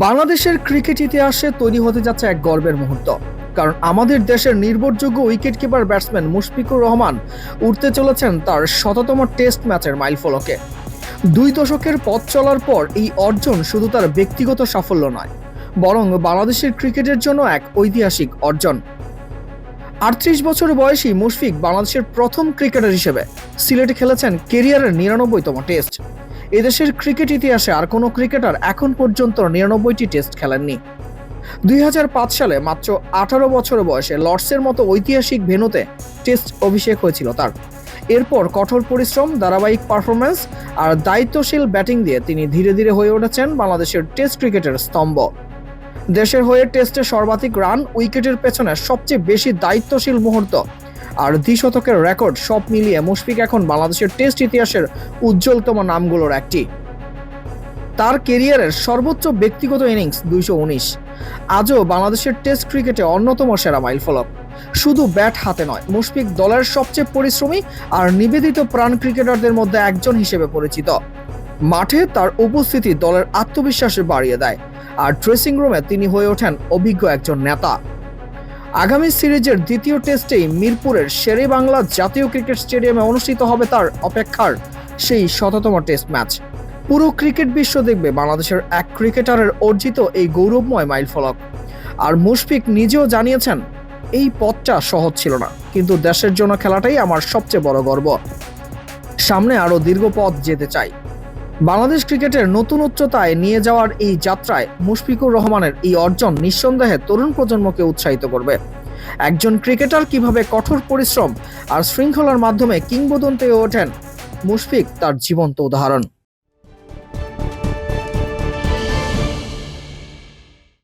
বাংলাদেশের ক্রিকেট ইতিহাসে তৈরি হতে যাচ্ছে এক গর্বের মুহূর্ত। কারণ আমাদের দেশের নির্ভরযোগ্য wicket keeper batsman Mushfiqur Rahman উঠতে চলেছেন তার শততম টেস্ট ম্যাচের মাইলফলকে দুই দশকের পথ চলার পর এই অর্জন শুধু তার ব্যক্তিগত সাফল্য নয়, বরং বাংলাদেশের ক্রিকেটের জন্য এক ঐতিহাসিক অর্জন। আটত্রিশ বছর বয়সী মুশফিক বাংলাদেশের প্রথম ক্রিকেটার হিসেবে সিলেটে খেলেছেন কেরিয়ারের নিরানব্বইতম টেস্ট। এদেশের ক্রিকেট ইতিহাসে আর কোনো ক্রিকেটার এখন পর্যন্ত নিরানব্বইটি টেস্ট খেলেননি। দুই হাজার পাঁচ সালে মাত্র আঠারো বছর বয়সে লর্ডসের মতো ঐতিহাসিক ভেনুতে টেস্ট অভিষেক হয়েছিল তার। এরপর কঠোর পরিশ্রম, ধারাবাহিক পারফরম্যান্স আর দায়িত্বশীল ব্যাটিং দিয়ে তিনি ধীরে ধীরে হয়ে উঠেছেন বাংলাদেশের টেস্ট ক্রিকেটের স্তম্ভ। দেশের হয়ে টেস্টে সর্বাধিক রান উইকেটের পেছনে সবচেয়ে বেশি দায়িত্বশীল মুহূর্ত আর দ্বিশতকের রেকর্ড সব মিলিয়ে মুশফিক এখন বাংলাদেশের টেস্ট ইতিহাসের উজ্জ্বলতম নামগুলোর একটি। তার কেরিয়ারের সর্বোচ্চ ব্যক্তিগত ইনিংস দুইশো উনিশ। আজও বাংলাদেশের টেস্ট ক্রিকেটে অন্যতম সেরা মাইলফলক। শুধু ব্যাট হাতে নয়, মুশফিক দলের সবচেয়ে পরিশ্রমী আর নিবেদিত প্রাণ ক্রিকেটারদের মধ্যে একজন হিসেবে পরিচিত। মাঠে তার উপস্থিতি দলের আত্মবিশ্বাস বাড়িয়ে দেয়, আর ড্রেসিং রুমে তিনি হয়ে ওঠেন অভিজ্ঞ একজন নেতা। আগামী সিরিজের দ্বিতীয় টেস্টেই মিরপুরের শেরে বাংলা জাতীয় ক্রিকেট স্টেডিয়ামে অনুষ্ঠিত হবে তার অপেক্ষার সেই শততম টেস্ট ম্যাচ। পুরো ক্রিকেট বিশ্ব দেখবে বাংলাদেশের এক ক্রিকেটারের অর্জিত এই গৌরবময় মাইলফলক আর মুশফিক নিজেও জানিয়েছেন, এই পথটা সহজ ছিল না, কিন্তু দেশের জন্য খেলাটাই আমার সবচেয়ে বড় গর্ব। সামনে আরও দীর্ঘ পথ যেতে চাই। বাংলাদেশ ক্রিকেটের নতুন উচ্চতায় নিয়ে যাওয়ার এই যাত্রায় মুশফিকুর রহমানের এই অর্জন নিঃসন্দেহে তরুণ প্রজন্মকে উৎসাহিত করবে। একজন ক্রিকেটার কীভাবে কঠোর পরিশ্রম আর শৃঙ্খলার মাধ্যমে কিংবদন্তে ওঠেন, মুশফিক তার জীবন্ত উদাহরণ।